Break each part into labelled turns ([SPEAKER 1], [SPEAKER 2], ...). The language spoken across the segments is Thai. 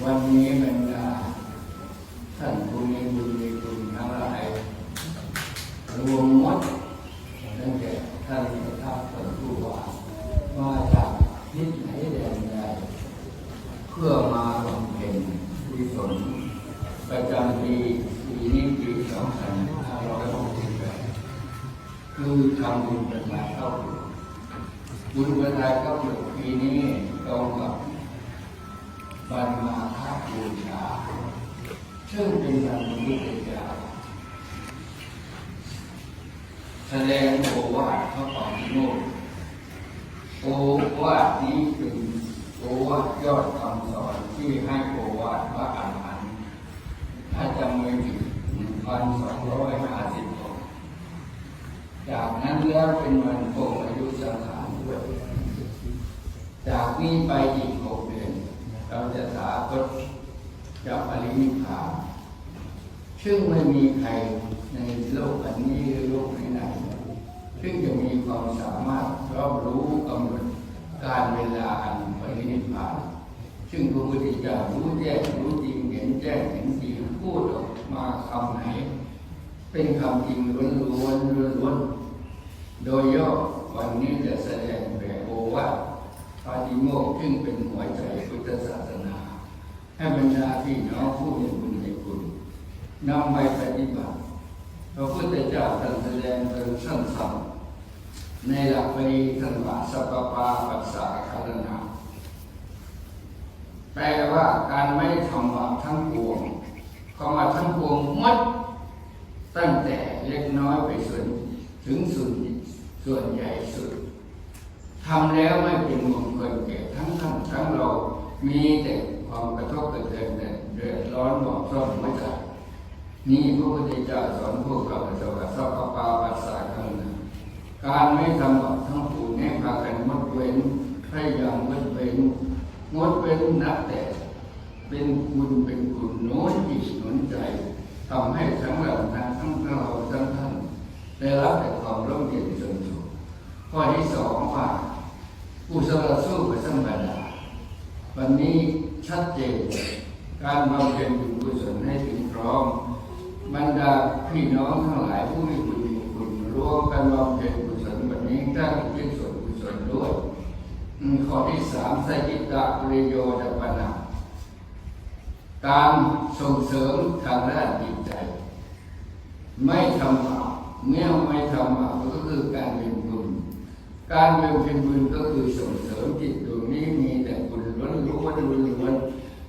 [SPEAKER 1] วันนี้บรรดาท่านผู้มีบุญมีคุณทั้งหลายรวมหมดตั้งแต่ท่านประทับท่านผู้ว่ามาจากทิศไหนแดนใดเพื่อมาบำเพ็ญกุศลประจำปีปีนี้ปีสองพันห้าร้อยหกสิบแปดคือทำบุญประทาเข้าบุญประทานเข้าปีนี้ตรงกับ วันมาฆบูชาซึ่งเป็นวันพระพุทธเจ้าแสดงโอวาทพระปฏิโมกข์โอวาทนี้เป็นโอวาทยอดคำสอนที่ให้โอวาทพระอรหันต์ถ้าจำไม่ผิดพันสองร้อยห้าสิบหกจากนั้นแล้วเป็นวันโปงอายุสังขารด้วย จากนี้ไปอีกหกเดือน เราจะสาคตจะปรินิพพานซึ่งไม่มีใครในโลกอันนี้หรือโลกไหนๆซึ่งจะมีความสามารถรอบรู้กำหนดการเวลาอันปรินิพพาน ซึ่งพระพุทธเจ้ารู้แจ้งรู้จริงเห็นแจ้งเห็นจริงพูดออกมาคำไหน เป็นคำจริงล้วนล้วนๆล้วนๆโดยย่อวันนี้จะแสดงแบบโอวาทปาติโมกข์ซึ่งเป็นหัวใจพุทธศาสนา ให้บรรดาพี่น้องผู้มีบุญในคุณนำไปปฏิบัติพระพุทธเจ้าท่านแสดงเป็นสั้นๆในหลักปริธรรมะสัพพปาปัสสะคารณะแปลว่าการไม่ทำบาปทั้งปวงคำว่าทั้งปวงหมด ตั้งแต่เล็กน้อยไปส่วนถึงส่วนส่วนใหญ่สุดทำแล้วไม่เป็นมงคลแก่ทั้งท่านทั้งเรา มีแต่ความกระทบกระเทือนแต่เดือดร้อนหมอกซ่อมหัวใจนี่พระพุทธเจ้าสอนพวกเราสวัสดิ์สัพพปาปัสสะกันการไม่ทำบาปทั้งปวงให้พากันงดเว้นพยายามงดเว้นงดเว้นนับแต่ เป็นบุญเป็นคุณโน้นจิตหนุนใจ ทำให้ทั้งเราทั้งทั้งเราทั้งท่านได้รับแต่ความร่มเย็นจนสุขข้อที่สองว่าผู้สละสู้กับสัมปดาวันนี้ชัดเจนการบำเพ็ญบุญกุศลให้ถึงพร้อมบรรดาพี่น้องทั้งหลายผู้มีบุญมีคุณรวมกันบำเพ็ญกุศลวันนี้ตั้เป็นส่วนกุศลด้วยข้อที่สามสจิตะปริโยดปนา การส่งเสริมทางด้านจิตใจ ไม่ทำบาปเมื่อไม่ทำบาปก็คือการเป็นบุญการเป็นเป็นบุญก็คือส่งเสริมจิตดวงนี้มีแต่บุญล้วนล้วนล้วนล้วน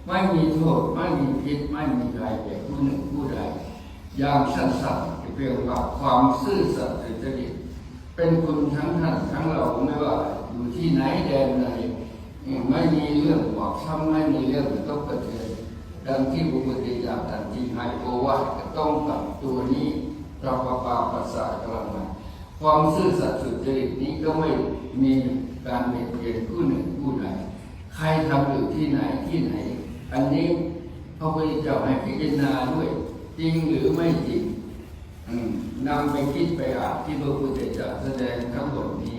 [SPEAKER 1] ไม่มีโทษไม่มีพิษไม่มีใครแก่ผู้หนึ่งผู้ใดอย่างสั้นๆเพียงว่าความซื่อสัตย์จริตเป็นคุณทั้งท่านทั้งเราไม่ว่าอยู่ที่ไหนแดนไหนไม่มีเรื่องบอบช้ำไม่มีเรื่องกระทบกระเทือน ดังที่พระพุทธเจ้าตรัสที่ให้โอวาทก็ต้องกับตัวนี้เราปาปาภาษากำลังมาความซื่อสัตย์สุจริตนี้ก็ไม่มีการเบียดเบียนผู้หนึ่งผู้ใดใครทำอยู่ที่ไหนที่ไหน อันนี้พระพุทธเจ้าให้พิจารณาด้วย จริงหรือไม่จริงนำไปคิดไปอ่านที่พระพุทธเจ้าแสดงทั้งหมดนี้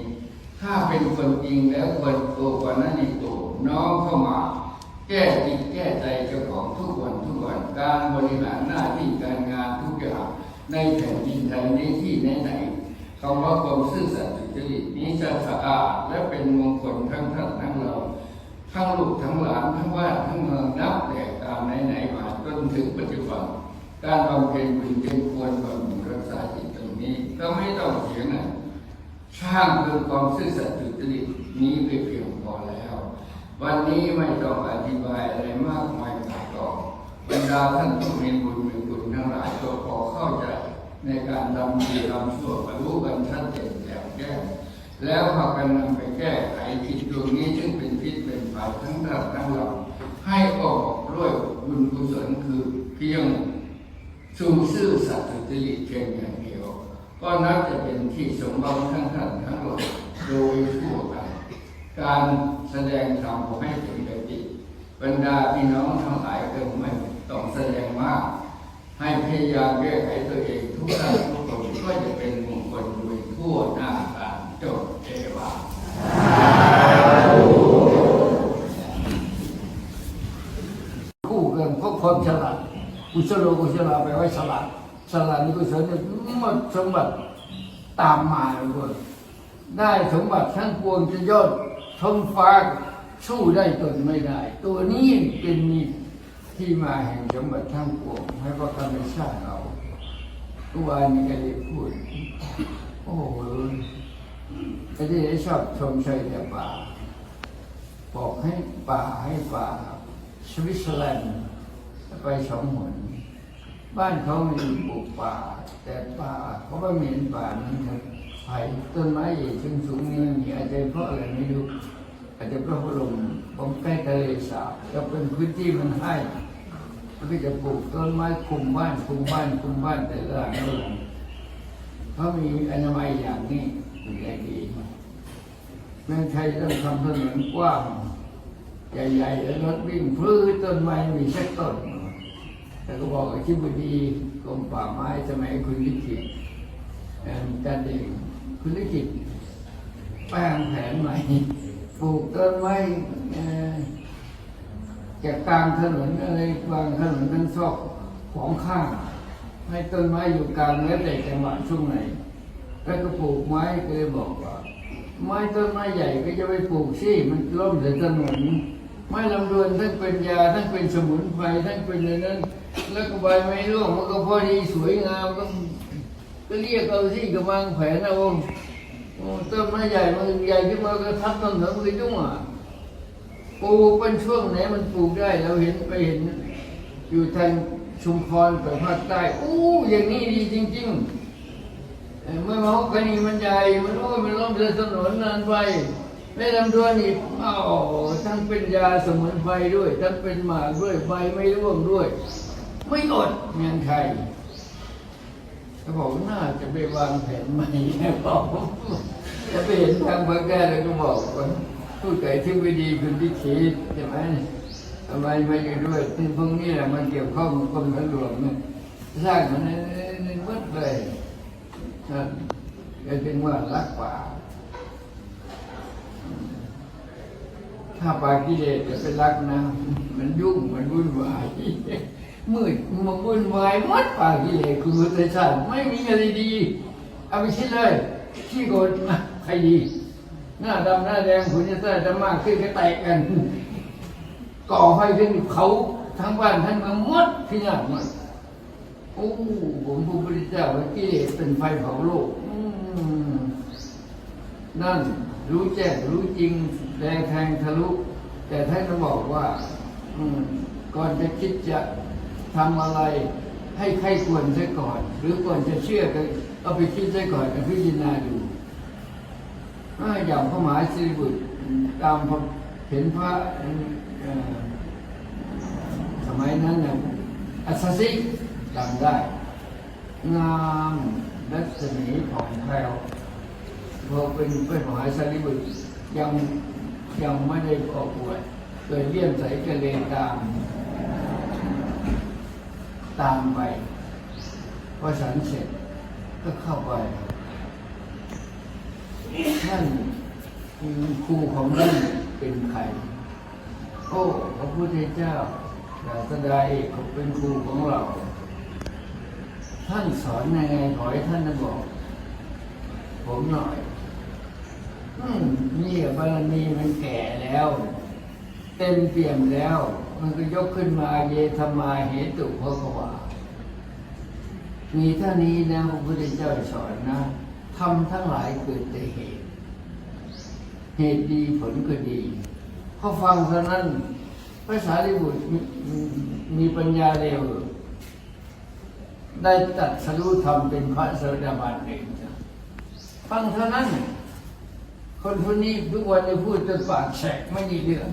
[SPEAKER 1] ถ้าเป็นคนจริงแล้วควรโตกว่านั้นอีกโตน้องเข้ามา แก้จิตแก้ใจเจ้าของทุกวันทุกวันการบริหารหน้าที่การงานทุกอย่างในแผ่นดินไทยนี้ที่ไหนๆคำว่าความซื่อสัตย์สุจริตนี้จะสะอาดและเป็นมงคลทั้งท่านทั้งเราทั้งลูกทั้งหลานทั้งบ้านทั้งเมืองนับแต่การไหนๆมาจนถึงปัจจุบันการบำเพ็ญบุญเป็นควรบำรุงรักษาจิตตรงนี้ก็ไม่ต้องเถียงนะช่างคือความซื่อสัตย์สุจริตนี้ไปเพียงพอแล้ว วันนี้ไม่ต้องอธิบายอะไรมากมายหลายต่อบรรดาท่านผู้มีบุญมีบุญทั้งหลายก็พอเข้าใจในการทำดีทำชั่วบรรลุกันชัดเจนแจ่มแจ้งแล้วพากันนำไปแก้ไขจิตดวงนี้ซึ่งเป็นพิษเป็นภัยทั้งท่าทั้งเราให้ออกด้วยบุญกุศลคือเพียงสู่ซื่อสัตย์สุจริตเพียงอย่างเดียวก็นับจะเป็นที่สมบัติทั้งท่านทั้งเราโดยทั่วกันการ แสดงธรรมให้ถึงแก่จิตบรรดาพี่น้องทั้งหลายก็ไม่ต้องแสดงมาก ให้พยายามแก้ไขตัวเองทุกท่านทุกคนก็จะเป็นมงคลโดยทั่วหน้าการจบเอวา
[SPEAKER 2] คู่กันเพราะความฉลาดกุศโลกุศลาแปลว่าฉลาดฉลาดนี่กุศลเนี่ยหมดสมบัติตามมาเลยเว้ยได้สมบัติทั้งปวงจะยอด ท้องฟ้าสู้ได้ตนไม่ได้ ตัวนี้เป็นมีที่มาแห่งสมบัติทั้งปวงให้พระธรรมชาติเราตัววานนี้ก็เลยพูด โอ้โหไอ้ที่ชอบชมเชยแต่ป่า บอกให้ป่าให้ป่า สวิตเซอร์แลนด์ไปสองหนบ้านเขามีปลูกป่า แต่ป่าเขาไม่มีป่านั้นครับ ไผ่ต้นไม้ใหญ่สูงสูงนี่มีอาจจะเพราะอะไรไม่รู้อาจจะเพราะลมผมใกล้ทะเลสาบแล้วเป็นพื้นที่มันให้ก็จะปลูกต้นไม้คุมบ้านคุมบ้านคุมบ้านแต่ละหลังละหลังเขามีอนามัยอย่างนี้เป็นใจดีเมืองไทยต้องทำถนนกว้างใหญ่ๆแล้วรถวิ่งพื้นต้นไม้มีสักต้นแต่ก็บอกอธิบดีกรมป่าไม้สมัยคุณลิขิตเอิ่มกันเอง คุณลิขิตแปลงแผนใหม่ปลูกต้นไม้จากกลางถนนอะไรกลางถนนทั้งซอกของข้าง ให้ต้นไม้อยู่กลางแล้วแต่จังหวะช่วงไหน แล้วก็ปลูกไม้ก็เลยบอกว่า ไม้ต้นไม้ใหญ่ก็จะไปปลูกสิมันล้มใส่ถนนไม้ลำดวนทั้งเป็นยาทั้งเป็นสมุนไพรทั้งเป็นอะไรนั้น แล้วก็ใบไม้ร่วงมันก็พอดีสวยงามก็ ก็เรียกเอาสิกำลังแผนเอาต้นไม้ใหญ่มันใหญ่ขึ้นมาก็ทับต้นเหนือมันก็ยุ่งอะปลูกเป็นช่วงไหนมันปลูกได้เราเห็นไปเห็น อยู่ทางชุมพรไปภาคใต้อู้อย่างนี้ดีจริง ๆ เมื่อมาฮอกกานีมันใหญ่มันโอ้ยมันล้มเดินถนนนานไปไม่ลำดวนอีกอ้าวทั้งเป็นยาสมุนไพรด้วย ทั้งเป็นหมากด้วยใบไม่ร่วงด้วย ไม่อดเมียนไทย เขาบอกน่าจะไปวางแผนใหม่แล้วบอกจะไปเห็นทางพระแก้แล้วก็บอกว่าผู้ไก่ที่ไม่ดีคุณพิชิตใช่ไหมทำไมไม่อยู่ด้วยที่พวกนี้แหละมันเกี่ยวข้องกับกรมหลวงเนี่ยสร้างมันในวัดเลยนั่นก็จึงว่ารักป่าถ้าปากิเลสจะเป็นรักนะมันยุ่งมันวุ่นวาย มืดมันวุ่นวายหมดปากิเลสคือมุตชาติไม่มีอะไรดี เอาไปคิดเลยขี้โกรธใครดี หน้าดำหน้าแดงขุนจะเต้จะมากขึ้นก็แตกกัน ก่อไฟขึ้นเขาทั้งบ้านทั้งเมืองมดที่นั่นหมดโอ้ผมพระพุทธเจ้าว่ากิเลสเป็นไฟเผาโลกนั่นรู้แจ้งรู้จริงแรงแทงทะลุ แต่ท่านก็บอกว่า ก่อนจะคิดจะ ทำอะไรให้ใครควรซะก่อน หรือก่อนจะเชื่อก็เอาไปคิดซะก่อนเอาพิจารณาดูอ่าอย่างพระมหาสิริบุตรตามเห็นพระสมัยนั้นเนี่ยอัศสิจำได้ งามรัศมีผ่องแผ้วพอเป็นเป็นมหาสารีบุตรยังยังไม่ได้ออกบวชเคยเลี่ยมใสกระเลนตาม ตามไปพอฉันเสร็จก็เข้าไปท่านครูของท่านเป็นใครโอ้พระพุทธเจ้าศาสดาเอกเขาเป็นครูของเรา ท่านสอนยังไงขอให้ท่านนะบอก ผมหน่อยอืมนี่บารมีมันแก่แล้ว เต็มเปี่ยมแล้ว มันก็ยกขึ้นมาเยธรรมาเหตุพราะว่ามีเท่านี้นะพระพุทธเจ้าสอนนะทำทั้งหลายเกิดแต่เหตุ เหตุดีผลก็ดีพอฟังเท่านั้นพระสารีบุตรมีปัญญาเร็ว ได้ตัดสรุธรรมเป็นพระโสดาบันเองฟังเท่านั้น คนคนนี้ทุกวันนี้พูดจนปากแฉกไม่มีเรื่อง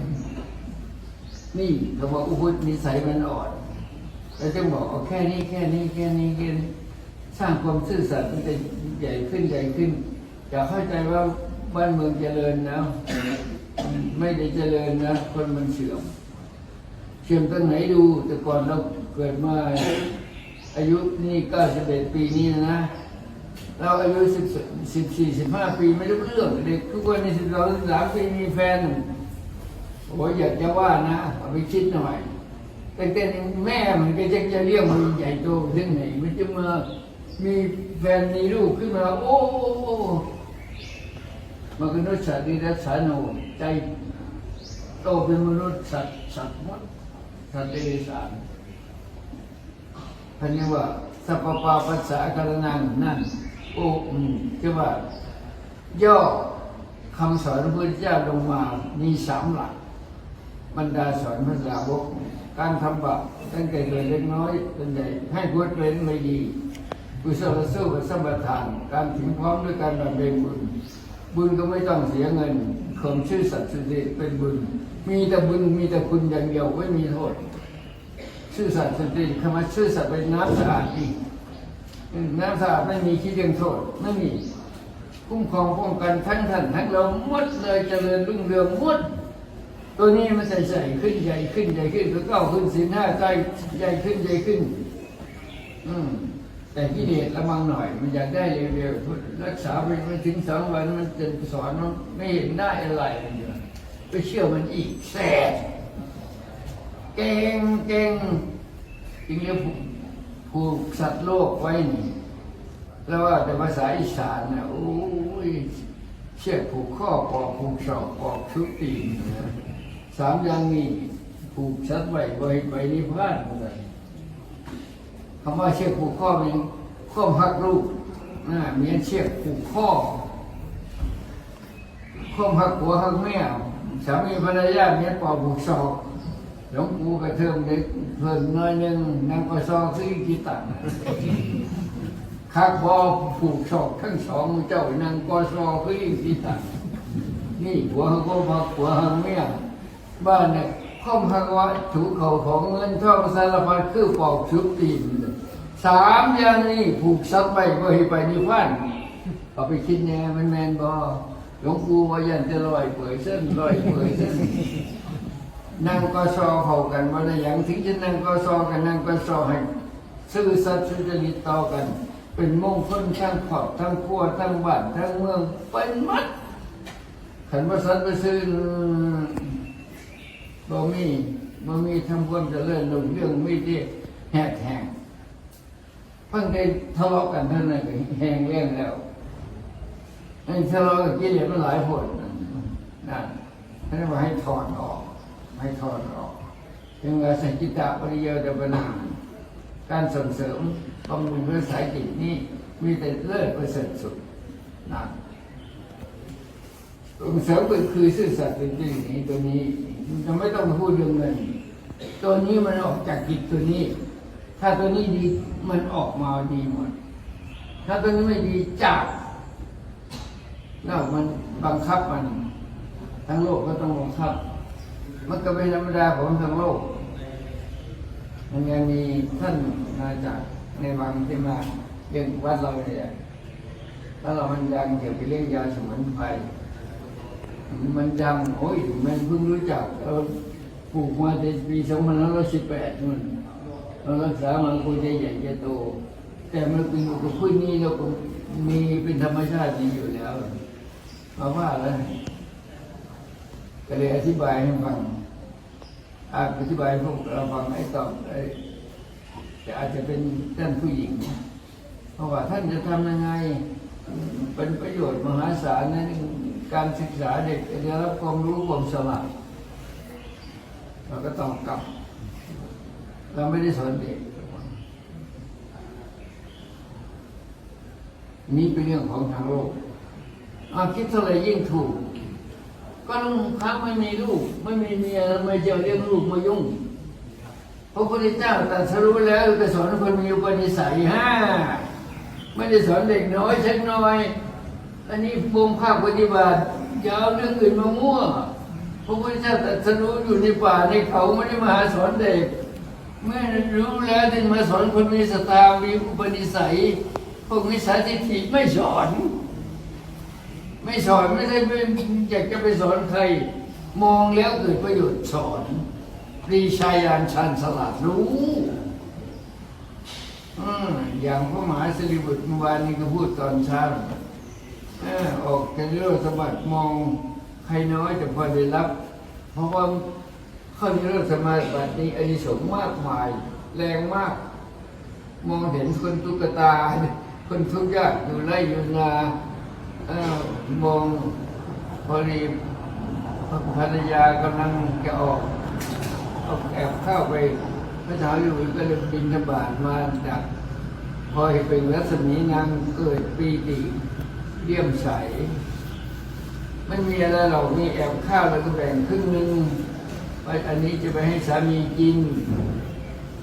[SPEAKER 2] นี่เขาบอกอุพุทนิสัยมันอ่อนแล้วจะบอกเอาแค่นี้แค่นี้แค่นี้แค่นี้สร้างความซื่อสัตย์มันจะใหญ่ขึ้นใหญ่ขึ้นอย่าเข้าใจว่าบ้านเมืองเจริญนะไม่ได้เจริญนะคนมันเสื่อมเสื่อมตรงไหนดู แต่ก่อนเราเกิดมาอายุนี่เก้าสิบเอ็ดปีนี้นะ เราอายุสิบสิบสี่สิบห้าปีไม่รู้เรื่องเด็กทุกวันนี้สิบสองสิบสามปีมีแฟน โอ้ยอยากจะว่านะเอาไปคิดหน่อยแต่แต่แม่มันก็จะจะเลี้ยงมันใหญ่โตถึงไหนมันจะมามีแฟนมีลูกขึ้นมา โอ้โอ้โอ้มันก็นุษย์สัตว์ที่รักษาโนใจโตเป็นมนุษย์สัตว์สัตว์มดสัตว์เดรัจฉานพันนี้ว่าสัพพปาปัสสะกรนังนั่นโอ้อืมคือว่า ย่อคำสอนพระพุทธเจ้าลงมามีสามหลัก บรรดาสอนพระสาวก การทำบาปตั้งแต่เล็กน้อยจนใหญ่ให้พุทธเป็นไม่ดีกุศลสู้กับสมบัติทาน การถึงพร้อมด้วยการบำเพ็ญบุญ บุญก็ไม่ต้องเสียเงินความชื่อสัตย์สุจริตเป็นบุญ มีแต่บุญมีแต่คุณอย่างเดียวไม่มีโทษ ชื่อสัตย์สุจริตคำว่าชื่อสัตย์เป็นน้ำสะอาดดีน้ำสะอาดไม่มีคิดเรื่องโทษไม่มีคุ้มครองป้องกันทั้งท่านทั้งเราหมดเลยเจริญรุ่งเรืองหมด ตัวนี้มันใส่ใส่ขึ้นใหญ่ขึ้นใหญ่ขึ้นก็ก้าขึ้นสินห้าใจใหญ่ขึ้นใหญ่ขึ้น อืมแต่กิเลสละมังหน่อย มันอยากได้เร็วๆรักษาไปไม่ถึงสองวันมันจะสอนมันไม่เห็นได้อะไรเลยไปเชื่อมันอีกแสบเก่งเก่งจริงแล้วผูกสัตว์โลกไว้นี่แล้วว่าแต่ภาษาอีสานนะโอ้ยเชือกผูกข้อปอกผูกศอกปอกชุดตีนนะ สามอย่างนี้ผูกสัตว์ไว้ไว้ไว้นิพพานเลยคำว่าเชือกผูกข้อเป็นข้อหักลูกนะเมียนเชือกผูกข้อข้อหักหัวหักแม่สามีภรรยาเมียปอกผูกศอกหลวงปู่กระเทิมเด็กเพิ่นน้อยหนึงนางก็ซอซื้อกีตังข้าบอผูกศอกทั้งสองเจ้านางกอซอคือยิ่งที่ตังนี่หัวหักบักหัวหักเมีย บ้านเนี่ยข้อมหักว่าถูเขาของเงินทองสารพัดคือปอกชุบตีนสามอย่างนี้ผูกซับไปก็ให้ไปนิพพานเอาไปคิดแน่มันแมนบอหลวงปู่ว่ายันจะลอยเปื่อยเส้นลอยเปื่อยเส้นนั่งก็ซอเขากันมาได้อย่างถึงจะนั่งก็ซอกันนั่งก็ซอให้ซื่อสัตย์สุจริตต่อกัน เป็นมงคลทั้งขอบทั้งครัวทั้งบ้านทั้งเมืองเป็นมัดขันว่าสัตว์ไปซื้อ บ่มีบ่มีทำความเจริญลงเรื่องไม่ได้แหกแหงเพิ่งได้ทะเลาะกันเท่านั้นแหงเรื่องแล้วไอ้ทะเลาะกับกิเลสมันหลายผลนั่นท่านว่าให้ถอนออก ให้ถอนออกยังไงสัจจิตะปริยเดบนาการส่งเสริมบำรุงเพื่อสายจิตนี่มีแต่เลิศประเสริฐสุดนะส่งเสริมก็คือซื่อสัตย์เป็นจริงนี้ตัวนี้ จะไม่ต้องพูดเรื่องเงิน ตัวนี้มันออกจากจิตตัวนี้ ถ้าตัวนี้ดีมันออกมาดีหมด ถ้าตัวนี้ไม่ดีจับแล้วมันบังคับมัน ทั้งโลกก็ต้องบังคับ มันก็เป็นธรรมดาของทั้งโลก มันยังมีท่านมาจากในวังที่มาเรื่องวัดเราเนี่ยแล้วเรามันยังเกี่ยวกับเรื่องยาสมุนไพร มันดังโอ้ยมันเพิ่งรู้จักเออปลูกมาในปีสองพันห้าร้อยสิบแปดนู่นเรารักษามันคงจะใหญ่จะโต แต่มันเป็นอยู่กับพืชนี้เราก็มีเป็นธรรมชาติดีอยู่แล้วมาะว่าแล้วก็เลยอธิบายให้ฟังอาอธิบายพวกเราฟังให้ตอบได้แต่อาจจะเป็นท่านผู้หญิง เพราะว่าท่านจะทำยังไง เป็นประโยชน์มหาศาลใน การศึกษาเด็กจะได้รับความรู้ความฉลาดเราก็ต้องกลับ เราไม่ได้สอนเด็ก นี่เป็นเรื่องของทางโลกอาคิดเท่าไรยิ่งถูก ก็ลุงพระไม่มีลูก ไม่มีเมียไม่เจ้าเลี้ยงลูกมายุ่งพระพุทธเจ้าตรัสรู้แล้วก็สอนคนมีอุปนิสัยห้าไม่ได้สอนเด็กน้อยเช็กน้อย อันนี้วงภาคปฏิบัติยาวเรื่องอื่นมามั่วพระพุทธเจ้าตรัสรู้อยู่ในป่าในเขาไม่ได้มาหาสอนเด็กเมื่อรู้แล้วจึงมาสอนคนมีสตามีอุปนิสัย พวกมิจฉาทิฏฐิไม่สอน ไม่สอนไม่ได้ไม่อยากจะไปสอนใคร มองแล้วเกิดประโยชน์สอนปรีชาญาณชันสลัดรู้อือย่างพระมหาสิริบุตรเมื่อวานนี้ก็พูดตอนเช้า ออออกจากเรื่องสมบัติมองใครน้อยแต่พอได้รับ เพราะว่าข้อนี้เราสมาบัตินี้อานิสงส์มากมาย แรงมาก มองเห็นคนตุกตา คนทุกข์ยากอยู่ไร่อยู่นาเอ้ามองพอดีภรรยากำลังจะออกเอาแอบเข้าไปพระเจ้าอยู่ก็เลยบินธบาตมาดัก พอเห็นเป็นรัศมีนางเกิดปีติ เลี่ยมใสไม่มีอะไรหรอกมีแอบข้าวแล้วก็แบ่งครึ่งหนึ่งไว้อันนี้จะไปให้สามีกิน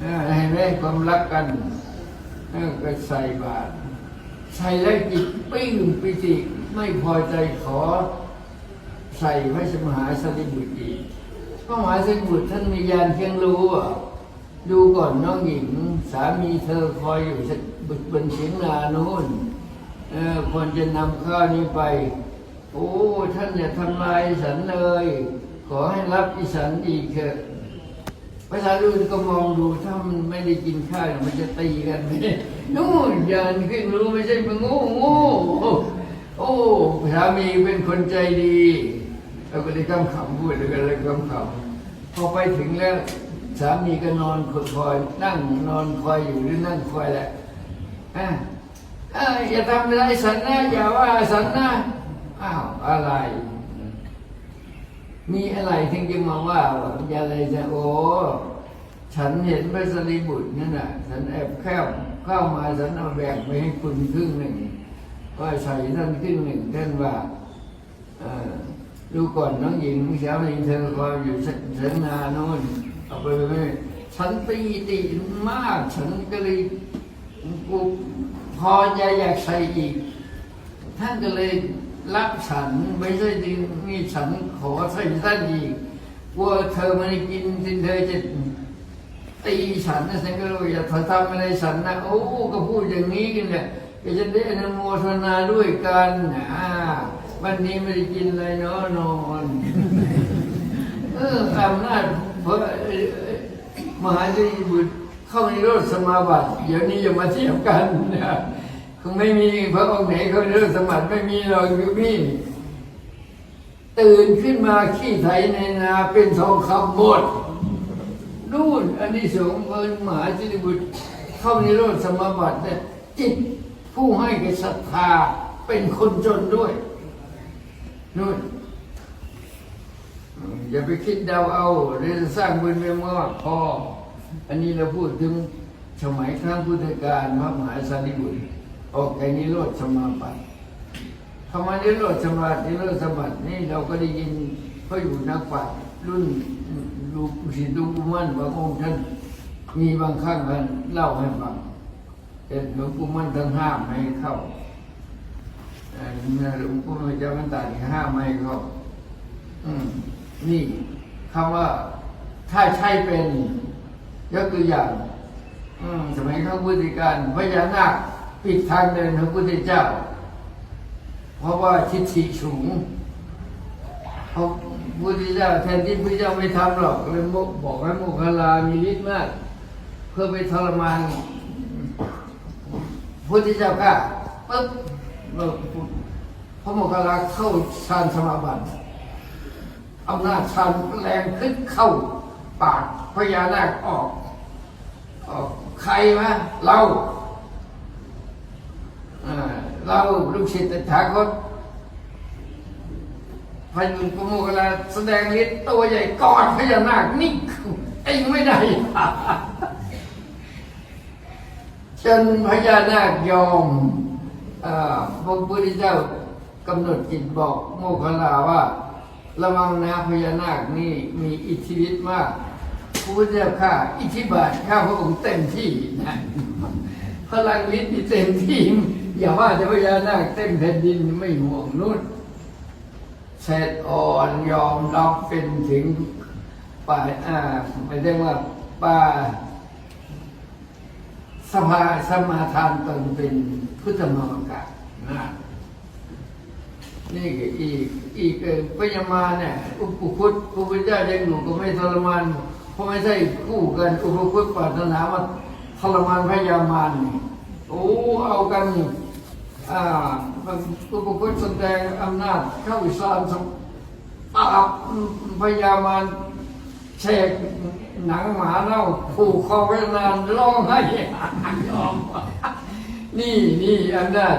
[SPEAKER 2] ออให้ได้ความรักกันก็ใส่บาตรใส่แล้วจิตปิ้งปิติไม่พอใจขอ ใส่พระสมหาสติบุตรอีกพระมหาสติบุตรท่านมียานเพียงรู้ดูก่อนน้องหญิง สามีเธอคอยอยู่บนเฉียงนาโน้น เออควรจะนำข้าวนี้ไป โอ้ท่านอย่าทำลายฉันเลย ขอให้รับอีสันอีกเถอะภาษาลูนก็มองดูถ้ามันไม่ได้กินข้าวมันจะตีกันไหมนู่นยานขึ้นรู้ไม่ใช่มันโง่โง่โอ้สามีเป็นคนใจดีเราก็เลยกำขำพูดแล้วก็เลยกำขำพอไปถึงแล้วสามีก็นอนคอยนั่งนอนคอยอยู่หรือนั่งคอยแหละอะ อย่าทำอะไรสันนะอย่าว่าสันนะอ้าวอะไร มีอะไรถึงจะมาว่าอย่าอะไรจะโอ้ฉันเห็นพระสรีบุตรนั่นน่ะ ฉันแอบแคบเข้ามาฉันเอาแบ่งไปให้คุณครึ่งหนึ่งว่าใส่ท่านครึ่งหนึ่งท่านว่าดูก่อนน้องหญิงสาวหญิงเธอคอยอยู่เสนาโน่นเอาไปไม่ฉันปีติมาก ฉันก็เลยกู พอใจอยากใส่อีก ท่านก็เลยรับฉันไม่ใช่ดิมีฉันขอใส่ท่านอีกกลัวเธอไม่ได้กินสิเธอจะตีฉันนะฉันก็เลยอย่าทำอะไรฉันนะโอ้ก็พูดอย่างนี้กันเนี่ยก็จะได้อนุโมทนาด้วยกันอ่าวันนี้ไม่ได้กินอะไรเนาะนอนเอออำนาจพระมหาเจดีบุตร เข้าในรถสมาบัติเดี๋ยวนี้อย่ามาเทียบกันนะคงไม่มีพระองค์ไหนเขาในรถสมาบัติไม่มีหรอกอยู่นี่ตื่นขึ้นมาขี้ไถในนาเป็นทองคำหมดนู่นอันนี้สงเงินมหาจดีบุตรเข้าในรถสมาบัติเนี่ยจิตผู้ให้กับศรัทธาเป็นคนจนด้วยนู่นอย่าไปคิดเดาเอาเรื่องสร้างบุญเรื่อมากพอ อันนี้เราพูดถึงสมัยครั้งพุทธกาลพระมหาสารีบุตรออกไกนิโรธสมาบัติคำว่านิโรธสมาบัตินิโรธสมาบัตินี่เราก็ได้ยินเขาอยู่นักปราชญ์รุ่นลูกศิษย์ลูกมั่นบางองค์ท่านมีบางครั้งท่านเล่าให้ฟังแต่หลวงปู่มั่นท่านห้ามไม่ให้เข้าเอ่อหลวงปู่มั่นเจ้ามันตานห้ามไม่ให้เข้านี่คำว่าถ้าใช่เป็น ยกตัวอย่างสมัยข้าพุทธการพญานาคปิดทางเดินของพระพุทธเจ้า เพราะว่าทิฏฐิสูงเพราะพุทธเจ้าแทนที่พระเจ้าไม่ทำหรอกเลยบอกให้โมคคัลามีฤทธิ์มาก เพื่อไปทรมานพุทธเจ้าก็ปึ๊บพระโมคคัลลาเข้าฌานสมาบัติอำนาจชันแรงขึ้นเข้าปาก พญานาคออกออกใครวะเราเราลูกศิษย์ตถาคตพายุปโมกขลาแสดงฤทธิ์ตัวใหญ่กอดพญานาคนิ่เองไม่ได้ จนพญานาคยอมอพระพุทธเจ้ากำหนดจิตบอกโมคคัลลาว่า ระวังนะพญานาคนี่มีอิทธิฤทธิ์มาก พระพุทธเจ้าข้าอิทธิบาทข้าพระองค์เต็มที่นะพลังฤทธิ์เต็มที่ อย่าว่าจะพญานาคเต็มแผ่นดินไม่ห่วงนู่นเสร็จอ่อนยอมรับเป็นถึงป่าอ่าไม่ได้ว่าป่าสภาสมาทานตนเป็นพุทธมรรกะนะนี่ก็อีกอีกเอ่อพญามาเนี่ยอุปคุตพระพุทธเจ้ายังอยู่ก็ไม่ทรมานเพ ราะไม่ใช่คู่กันอุปคุตปรารถนามาทรมานพญามารนี่โอ้เอากันอ่าอุปคุตแสดงอำนาจเข้าอิสลามสปราบพญามารเชกหนังหมาเน่าผูกคอไว้นานร้องไห้ยอมนี่นี่อำนาจ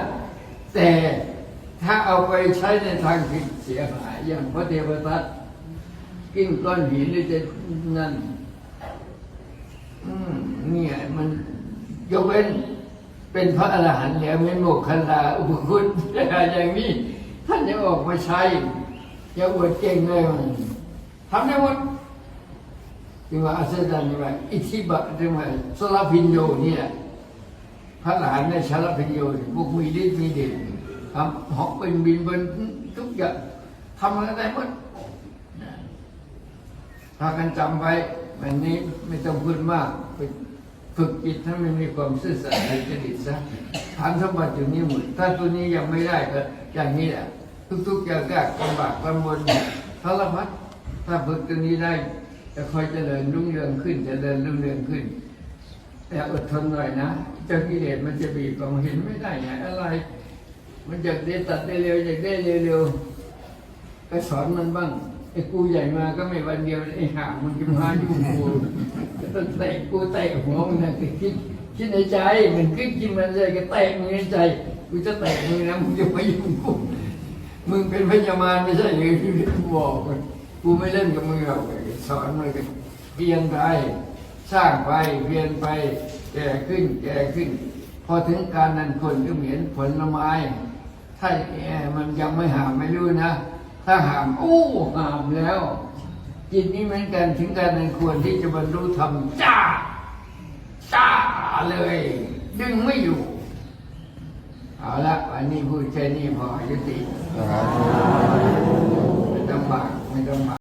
[SPEAKER 2] แต่ถ้าเอาไปใช้ในทางผิดเสียหายอย่างพระเทวทัต กิ้งก้อนหินหรือจะนั่นเนี่ยมันยกเว้นเป็นพระอรหันต์แล้วไม่โมกขันลาอุปคุณอย่างนี้ ท่านจะออกมาใช้จะอวดเก่งเลยมันทำได้หมดจึงว่าอัศจรรย์ว่าอิทธิบะจึงว่าสลพินโยเนี่ยพระอรหันต์ในชลพินโยพวกมีฤทธิ์มีเดชทำหอกเป็นบินบนทุกอย่างทำอะไรได้หมด พากันจำไว้วันนี้ไม่ต้องพูดมากไปฝึกจิตให้มันมีความซื่อสัตย์ในจิตซะฐานสมบัติอยู่นี่หมดถ้าตัวนี้ยังไม่ได้ก็อย่างนี้แหละทุกๆอย่างยากลำบากลำบนสารพัดถ้าฝึกตัวนี้ได้จะคอยเจริญรุ่งเรืองขึ้นจเจริญรุ่งเรืองขึ้น แต่อดทนหน่อยนะเจ้ากิเลสมันจะบีบเราเห็นไม่ได้ไงอะไร มันอยากได้ตัดได้เร็วอยากได้เร็วๆไปสอนมันบ้าง ไอ้กูใหญ่มาก็ไม่วันเดียวไอ้ห่ามันจะมาอยู่กูต้องเตะกูเตะหัวมันนะคิดคิดในใจมันคิดกินมันใจก็เตะมึงในใจกูจะเตะมึงนะมึงจะมายุ่งกูมึงเป็นพญามารไม่ใช่หรือกูบอกมันกูไม่เล่นกับมึงหรอกสอนมันก็เพียนไปสร้างไปเพียนไป แก่ขึ้น แก่ขึ้น พอถึงการนั้นคนก็เหมือนผลไม้ถ้าแอมันยังไม่หาไม่รู้นะ ถ้าหามโอ้หามแล้ว จิตนี้เหมือนกันถึงการนั้นควรที่จะบรรลุธรรมจ้าจ้าเลย ดึงไม่อยู่ เอาละวันนี้พูดแค่นี้พอยุติ
[SPEAKER 3] สาธุ
[SPEAKER 2] ไม่ต้องมากไม่ต้องมาก